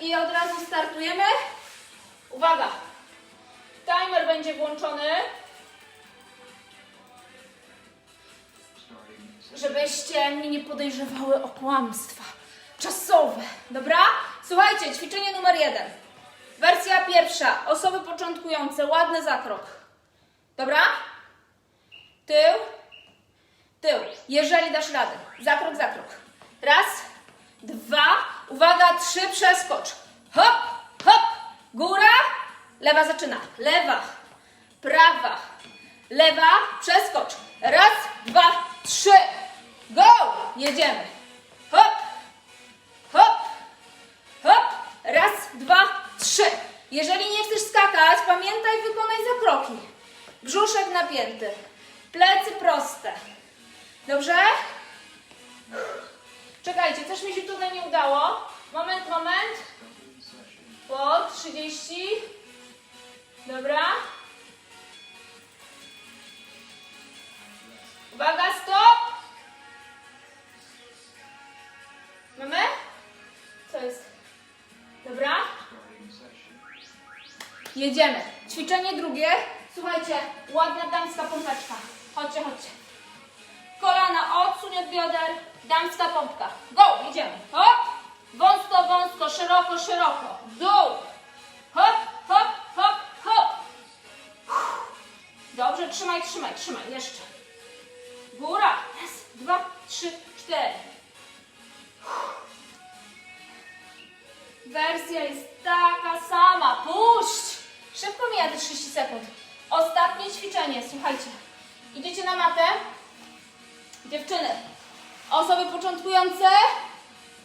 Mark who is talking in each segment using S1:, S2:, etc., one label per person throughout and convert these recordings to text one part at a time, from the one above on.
S1: I od razu startujemy. Uwaga! Timer będzie włączony, żebyście mnie nie podejrzewały o kłamstwa czasowe. Dobra? Słuchajcie, ćwiczenie numer jeden. Wersja pierwsza. Osoby początkujące. Ładny zakrok. Dobra? Tył. Tył. Jeżeli dasz radę. Zakrok, zakrok. Raz, dwa. Uwaga, trzy. Przeskocz. Hop, hop. Góra. Lewa zaczyna. Lewa. Prawa. Lewa. Przeskocz. Raz, dwa, trzy. Go! Jedziemy. Hop. Hop. Hop. Raz, dwa, trzy. Jeżeli nie chcesz skakać, pamiętaj, wykonaj zakroki. Brzuszek napięty. Plecy proste. Dobrze? Czekajcie, coś mi się tutaj nie udało. Moment, moment. Po 30. Dobra. Uwaga, stop. Mamy? Co jest? Dobra. Jedziemy. Ćwiczenie drugie. Słuchajcie, ładna damska pompeczka. Chodźcie, chodźcie. Kolana odsuń od bioder. Damska pompka. Go, jedziemy. Hop. Wąsko, wąsko, szeroko, szeroko. Dół. Hop, hop, hop, hop. Dobrze, trzymaj, trzymaj, trzymaj. Jeszcze. Góra. Raz, dwa, trzy, cztery. Wersja jest taka sama. Puść! Szybko mija te 30 sekund. Ostatnie ćwiczenie, słuchajcie. Idziecie na matę. Dziewczyny, osoby początkujące,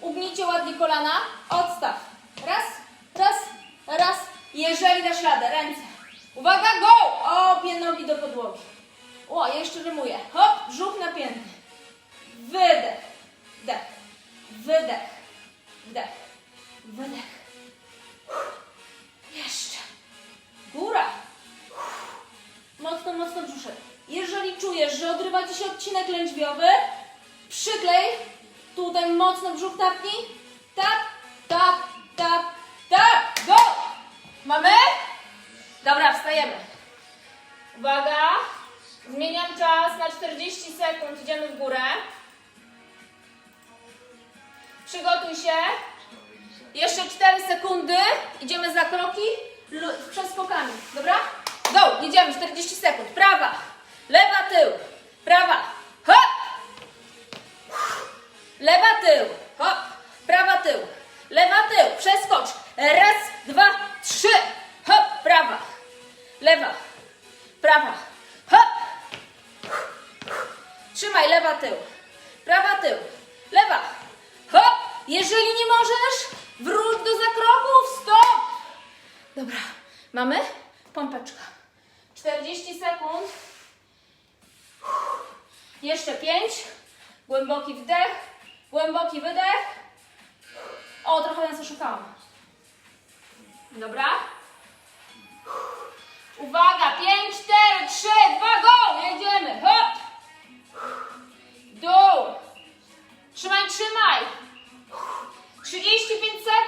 S1: ugnijcie ładnie kolana. Odstaw. Raz, raz, raz. Jeżeli dasz radę, ręce. Uwaga, go! Obie nogi do podłogi. O, jeszcze rymuję. Hop, brzuch napięty. Wydech, wdech, wydech, wdech, wydech. Odrywa Ci się odcinek lędźwiowy, przyklej. Tutaj mocno brzuch tapnij. Tap, tap, tap, tap. Go! Mamy? Dobra, wstajemy. Uwaga. Zmieniam czas na 40 sekund. Idziemy w górę. Przygotuj się. Jeszcze 4 sekundy. Idziemy za kroki przeskokami. Dobra? Go! Jedziemy. 40 sekund. Prawa. Lewa tył. Prawa. Hop! Lewa tył. Hop. Prawa tył. Lewa tył. Przeskocz. Raz, dwa, trzy. Hop. Prawa. Lewa. Prawa. Hop. Trzymaj lewa tył. Prawa tył. Lewa. Hop. Jeżeli nie możesz, wróć do zakroków. Stop. Dobra. Mamy? Pompeczka. 40 sekund. Jeszcze 5. Głęboki wdech. Głęboki wydech. O, trochę nas oszukałam. Dobra. Uwaga, 5, 4, 3, 2, go! Jedziemy, hop! Dół. Trzymaj, trzymaj. 35 sekund.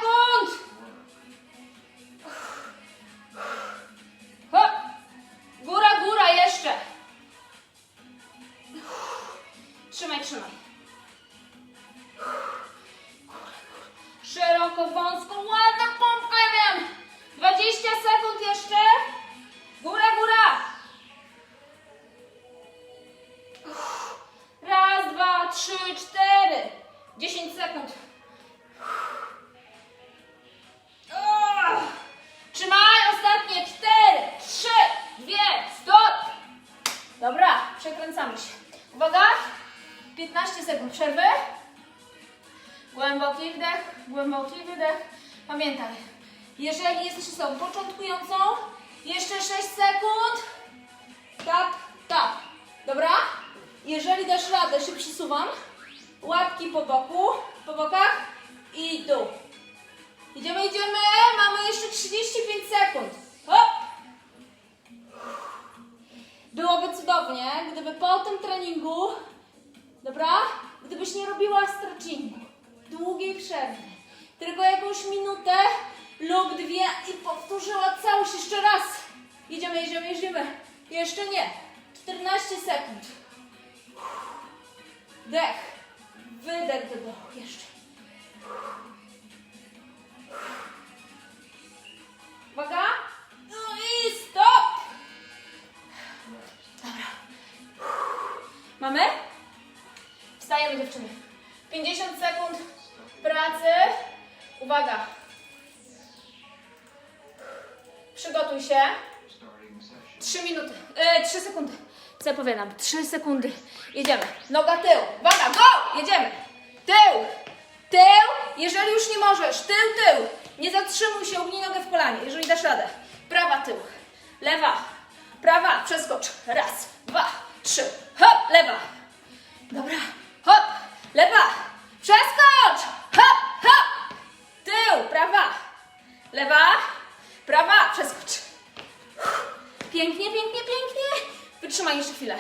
S1: Głęboki wydech. Pamiętaj, jeżeli jesteś osobą początkującą, jeszcze 6 sekund. Tap, tap. Dobra? Jeżeli dasz radę, się przysuwam. Łapki po boku, po bokach i dół. Idziemy, idziemy. Mamy jeszcze 35 sekund. Hop! Byłoby cudownie, gdyby po tym treningu, dobra, gdybyś nie robiła stretchingu, długiej przerwy, tylko jakąś minutę lub dwie i powtórzyła całość jeszcze raz. Jedziemy, jedziemy, jedziemy. Jeszcze nie. 14 sekund. Dech. Wydech, wydech. Jeszcze. Co ja powiadam? 3 sekundy. Jedziemy. Noga tył. Uwaga, go! Jedziemy. Tył. Tył. Jeżeli już nie możesz. Tył, tył. Nie zatrzymuj się, ugnij nogę w kolanie, jeżeli dasz radę. Prawa, tył. Lewa. Prawa. Przeskocz. Raz, dwa, trzy. Hop, lewa. Jeszcze chwilę.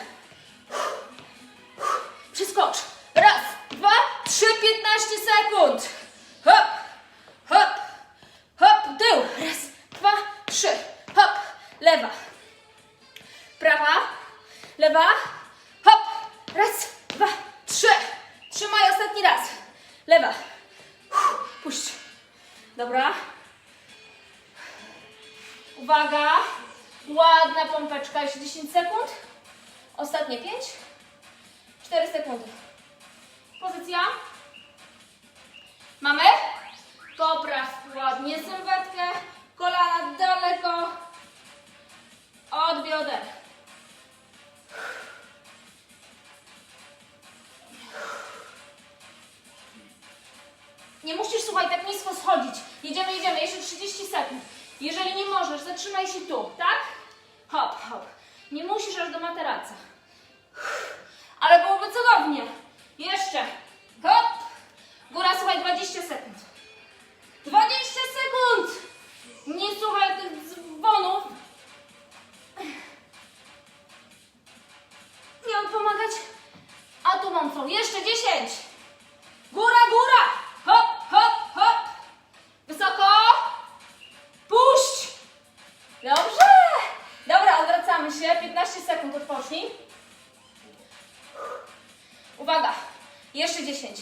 S1: Sekund odpocznij. Uwaga! Jeszcze 10.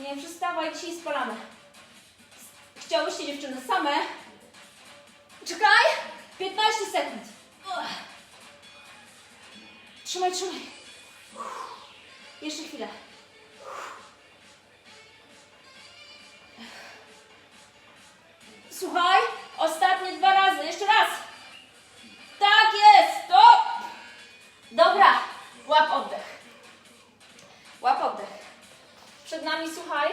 S1: Nie przystawaj, dzisiaj spalamy. Chciałyście dziewczyny same? Czekaj. 15 sekund. Trzymaj, trzymaj. Jeszcze chwilę. Słuchaj, ostatnie dwa razy, jeszcze raz. Tak jest, stop. Dobra, łap oddech. Łap oddech. Przed nami, słuchaj,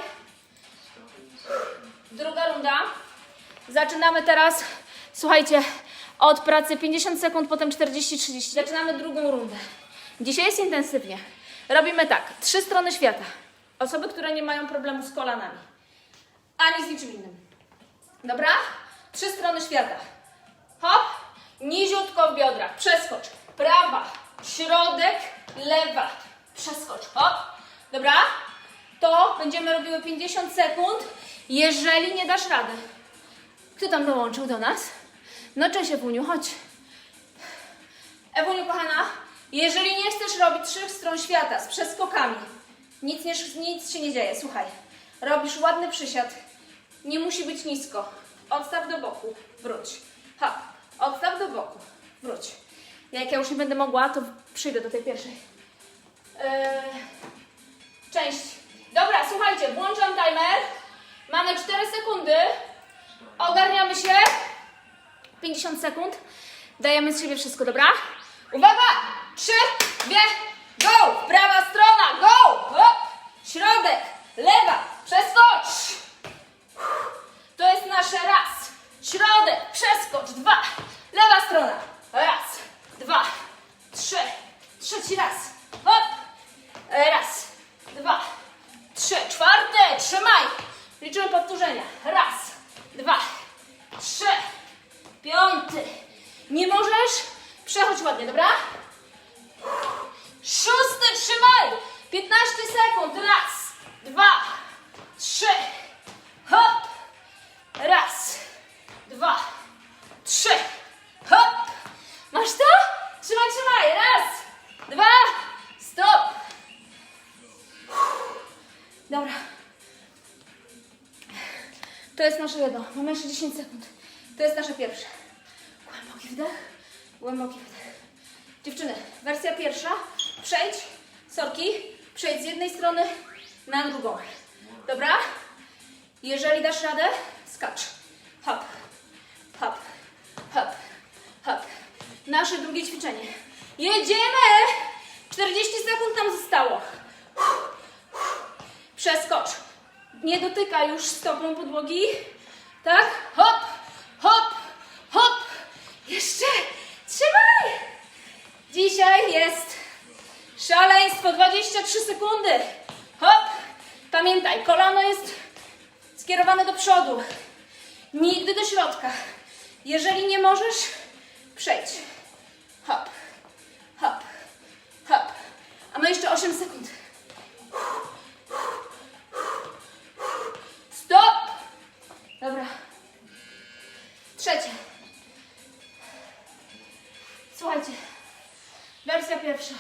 S1: druga runda. Zaczynamy teraz, słuchajcie, od pracy 50 sekund, potem 40-30. Zaczynamy drugą rundę. Dzisiaj jest intensywnie. Robimy tak, trzy strony świata. Osoby, które nie mają problemu z kolanami, ani z niczym innym. Dobra? Trzy strony świata. Hop, niziutko w biodrach, przeskocz. Prawa, środek, lewa, przeskocz. Hop, dobra? To będziemy robiły 50 sekund, jeżeli nie dasz rady. Kto tam dołączył do nas? No cześć Ewuniu, chodź. Ewuniu, kochana, jeżeli nie chcesz robić trzech stron świata z przeskokami, nic, nie, nic się nie dzieje, słuchaj. Robisz ładny przysiad, nie musi być nisko. Odstaw do boku, wróć. Hop, odstaw do boku, wróć. Jak ja już nie będę mogła, to przyjdę do tej pierwszej eee, części. Słuchajcie, włączam timer. Mamy 4 sekundy. Ogarniamy się. 50 sekund. Dajemy z siebie wszystko, dobra? Uwaga! 3, 2, go! Prawa strona, go! Hop! Środek, lewa, przeskocz! To jest nasze raz. Środek, przeskocz, dwa. Lewa strona, raz, dwa, trzy. Trzeci raz, hop! Raz, dwa, trzy, czwarte, trzymaj. Liczymy powtórzenia. Raz, dwa, trzy, piąty. Nie możesz? Przechodź ładnie, dobra? Szósty, trzymaj. 15 sekund. Nasze jedno. Mamy jeszcze 10 sekund. To jest nasze pierwsze. Głęboki wdech, głęboki wdech. Dziewczyny, wersja pierwsza. Przejdź, sorki, przejdź z jednej strony na drugą. Dobra? Jeżeli dasz radę, skacz. Hop, hop, hop, hop. Nasze drugie ćwiczenie. Jedziemy! 40 sekund nam zostało. Przeskocz. Nie dotyka już stopą podłogi. Tak? Hop, hop, hop. Jeszcze. Trzymaj. Dzisiaj jest szaleństwo. 23 sekundy. Hop. Pamiętaj, kolano jest skierowane do przodu. Nigdy do środka. Jeżeli nie możesz, przejdź. Hop, hop, hop. A my jeszcze 8 sekund. Dobra. Trzecie. Słuchajcie. Wersja pierwsza.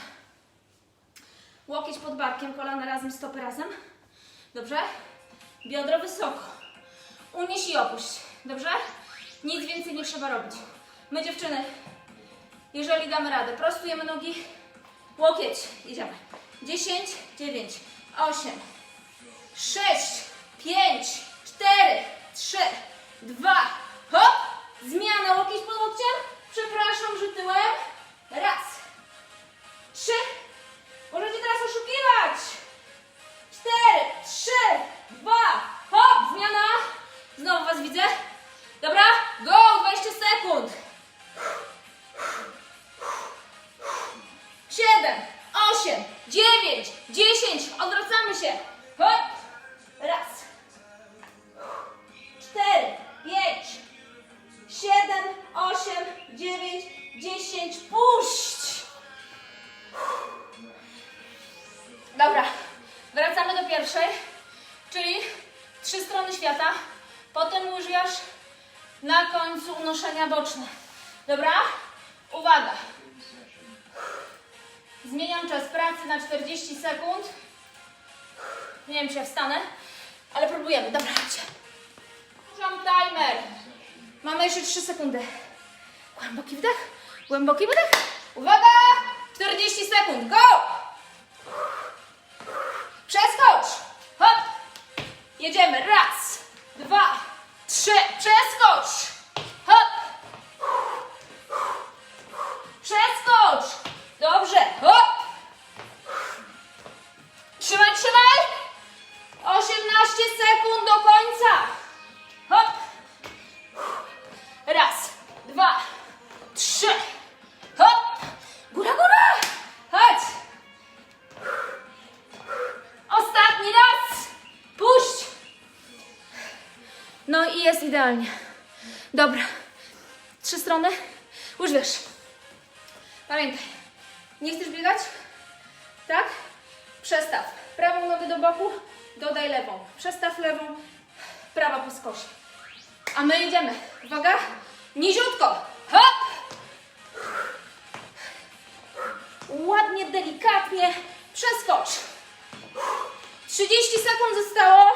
S1: Łokieć pod barkiem, kolana razem, stopy razem. Dobrze? Biodro wysoko. Unieś i opuść. Dobrze? Nic więcej nie trzeba robić. My dziewczyny, jeżeli damy radę, prostujemy nogi. Łokieć. Idziemy. 10, 9, 8, 6, 5, 4, 3, 2, hop! Zmiana łokieć pod łokciem. Przepraszam, że tyłem. Raz, trzy. Możecie teraz oszukiwać. Cztery, trzy, dwa, hop! Zmiana. Znowu was widzę. Dobra? Go! 20 sekund. Siedem, osiem, dziewięć, dziesięć. Odwracamy się. Boczne. Dobra? Uwaga! Zmieniam czas pracy na 40 sekund. Nie wiem, czy ja wstanę, ale próbujemy. Dobra, chodźcie. Włączam timer. Mamy jeszcze 3 sekundy. Głęboki wdech, głęboki wdech. Uwaga! 40 sekund. Go! Idealnie. Dobra. Trzy strony. Już wiesz. Pamiętaj. Nie chcesz biegać? Tak? Przestaw. Prawą nogę do boku, dodaj lewą. Przestaw lewą, prawa po skosie. A my idziemy. Uwaga. Niziutko. Hop! Ładnie, delikatnie. Przeskocz. 30 sekund zostało.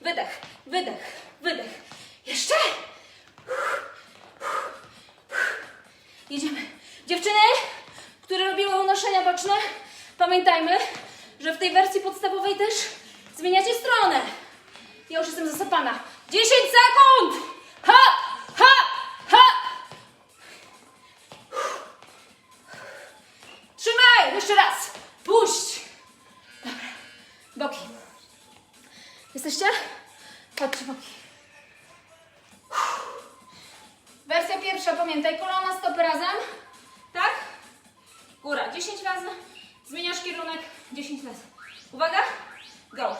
S1: Wydech, wydech, wydech. Jeszcze. Jedziemy. Dziewczyny, które robiły unoszenia boczne, pamiętajmy, że w tej wersji podstawowej też zmieniacie stronę. Ja już jestem zasypana. 10 sekund! Ha! Ha! Ha! Trzymaj! Jeszcze raz. Puść. Dobra. Boki. Jesteście? Chodźcie boki. pamiętaj, kolana, stopy razem, tak? Góra, 10 razy, zmieniasz kierunek, 10 razy. Uwaga, go.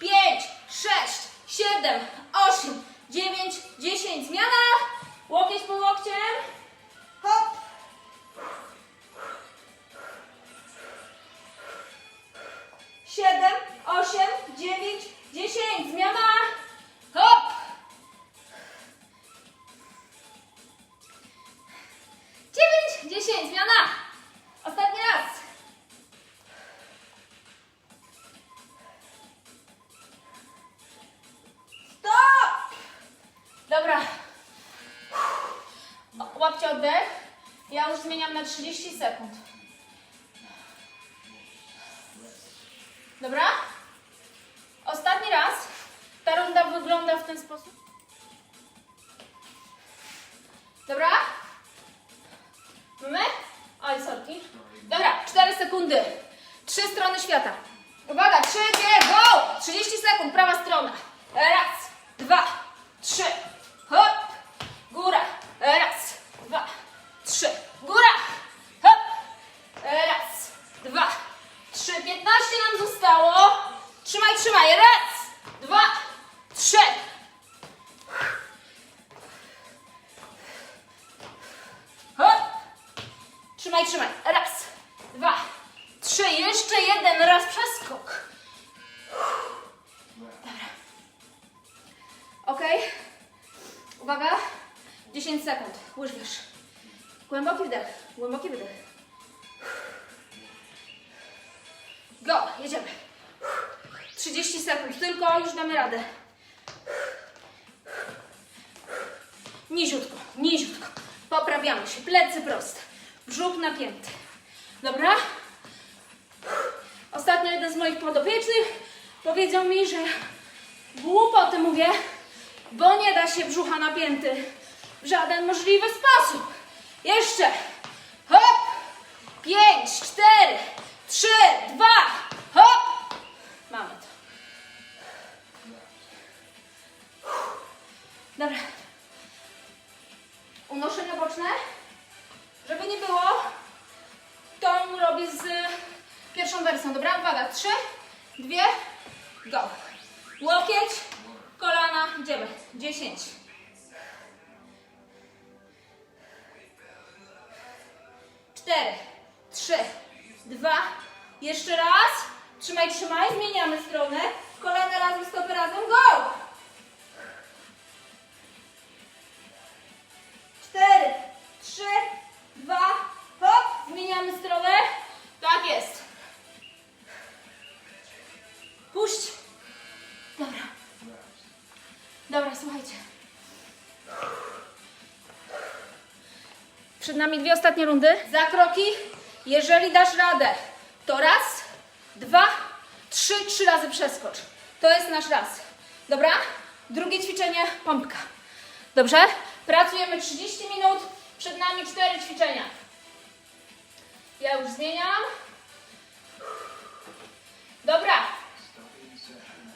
S1: 5, 6, 7, 8, 9, 10, zmiana, łokieć po łokciem, hop. Siedem, osiem, dziewięć, dziesięć, zmiana, hop. Dziewięć, dziesięć, zmiana. Ostatni raz. Stop! Dobra. Łapcie oddech. Ja już zmieniam na 30 sekund. Trzymaj, Dobra? Ostatnio jeden z moich podopiecznych powiedział mi, że głupoty mówię, bo nie da się brzucha napięty w żaden możliwy sposób. Jeszcze. Hop! Pięć, cztery, trzy, dwa, hop! Mamy to. Dobra. Unoszenia boczne. Żeby nie było, to robię z pierwszą wersją. Dobra? Uwaga. Trzy, dwie, go. Łokieć, kolana, idziemy. Dziesięć. Cztery, trzy, dwa, jeszcze raz. Trzymaj, trzymaj. Zmieniamy stronę. Kolana razem, stopy razem. Go! cztery, trzy, dwa, zmieniamy stronę. Tak jest. Puść. Dobra. Dobra, słuchajcie. Przed nami dwie ostatnie rundy. Za kroki. Jeżeli dasz radę, to raz, dwa, trzy, trzy razy przeskocz. To jest nasz raz. Dobra? Drugie ćwiczenie, pompka. Dobrze? Pracujemy 30 minut. Przed nami cztery ćwiczenia. Ja już zmieniam. Dobra.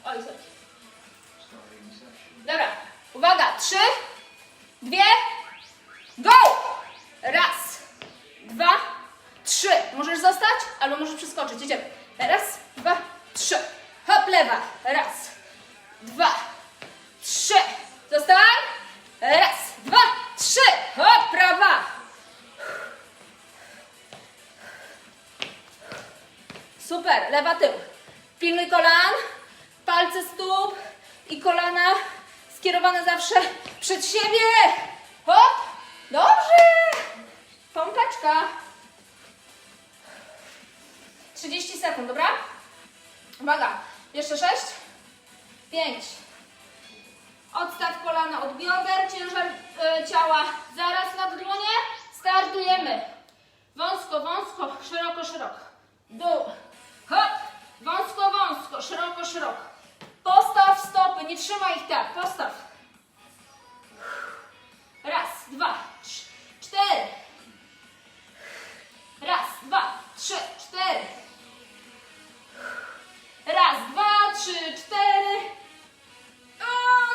S1: Oj, sorry. Dobra. Uwaga. Trzy, dwie, go! Raz, dwa, trzy. Możesz zostać albo możesz przeskoczyć. Idziemy. Raz, dwa, trzy. Hop, lewa. Raz, dwa, trzy. Zostań. Raz, dwa, trzy. Hop, prawa. Super, lewa tył. Pilnuj kolan, palce stóp i kolana skierowane zawsze przed siebie. Hop, dobrze. Pompeczka. 30 sekund, dobra? Uwaga, jeszcze 6, 5, Odstaw kolana od bioder, ciężar e, ciała zaraz nad dłonie. Startujemy. Wąsko, wąsko, szeroko, szeroko. Dół. Wąsko, wąsko, szeroko, szeroko. Postaw stopy, nie trzymaj ich tak. Postaw. Raz, dwa, trz- cztery. Raz, dwa, trzy, cztery. Raz, dwa, trzy, cztery. O,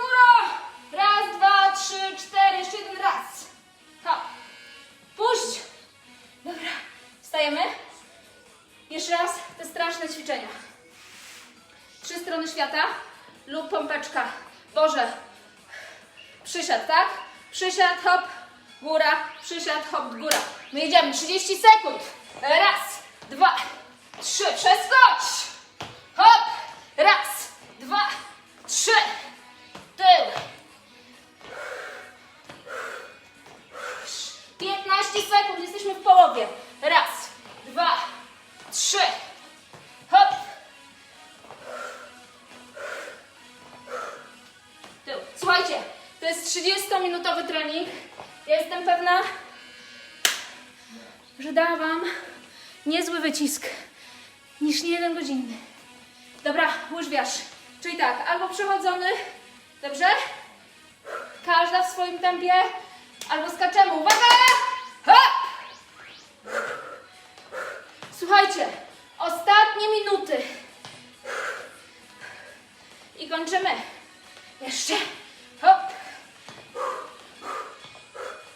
S1: góra! Raz, dwa, trzy, cztery, jeszcze jeden raz. Hop. Puść. Dobra. Wstajemy. Jeszcze raz te straszne ćwiczenia. Trzy strony świata lub pompeczka. Boże. Przyszedł, tak? przysiad, hop, góra, przysiad, hop, góra. My jedziemy 30 sekund. Raz, dwa, trzy, przeskocz. Hop, raz, dwa, trzy, tył. 15 sekund, jesteśmy w połowie. Raz, dwa, trzy, hop. Tył. Słuchajcie, to jest 30-minutowy trening. Jestem pewna, że da Wam niezły wycisk niż nie jeden godzinny. Dobra, łyżwiarz. Czyli tak, albo przechodzony, dobrze? Każda w swoim tempie, albo skaczemy. Uwaga! Słuchajcie, ostatnie minuty. I kończymy. Jeszcze. Hop.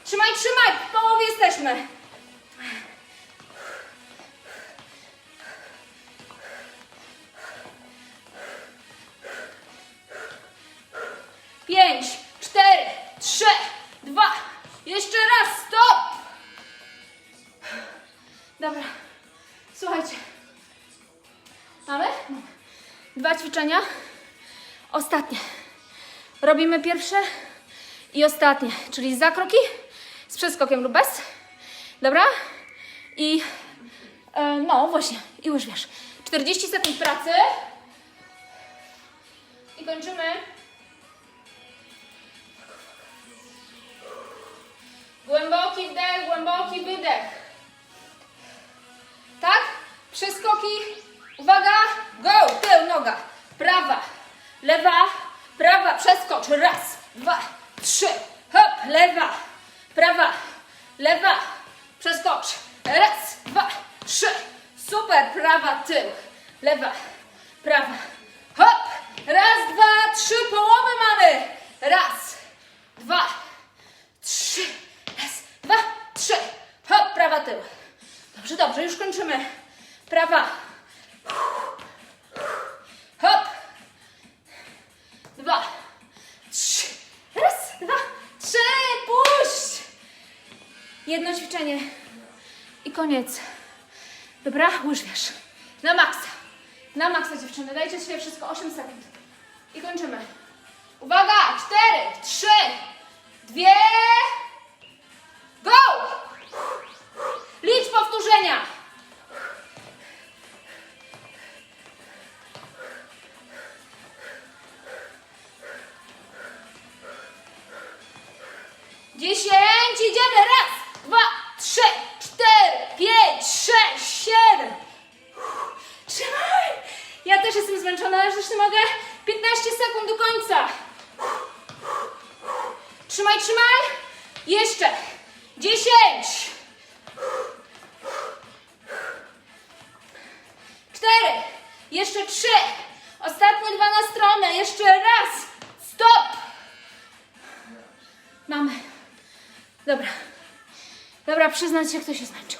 S1: Trzymaj, trzymaj. W połowie jesteśmy. Pięć, cztery, trzy, dwa. Jeszcze raz. Stop. Dobra. Słuchajcie. Mamy? Dwa ćwiczenia. Ostatnie. Robimy pierwsze i ostatnie, czyli za kroki z przeskokiem lub bez. Dobra? I e, no właśnie, i łyżwiarz. 40 sekund pracy. I kończymy. Głęboki wdech, głęboki wydech. Tak? Przeskoki. Uwaga. Go. Tył, noga. Prawa. Lewa. Prawa. Przeskocz. Raz, dwa, trzy. Hop. Lewa. Prawa. Lewa. Przeskocz. Raz, dwa, trzy. Super. Prawa, tył. Lewa. Prawa. Hop. Raz, dwa, trzy. Połowy mamy. Raz, dwa, trzy. Raz, dwa, trzy. Hop. Prawa, tył. Dobrze, dobrze. Już kończymy. Prawa. Hop. Dwa. Trzy. Raz, dwa, trzy. Puść. Jedno ćwiczenie. I koniec. Dobra, łyżwiarz. Na maksa. Na maksa dziewczyny. Dajcie sobie wszystko. 8 sekund. I kończymy. Uwaga! Cztery, trzy, dwie. Go! Licz powtórzenia. Dobra. Dobra, przyznać się, zmęczył.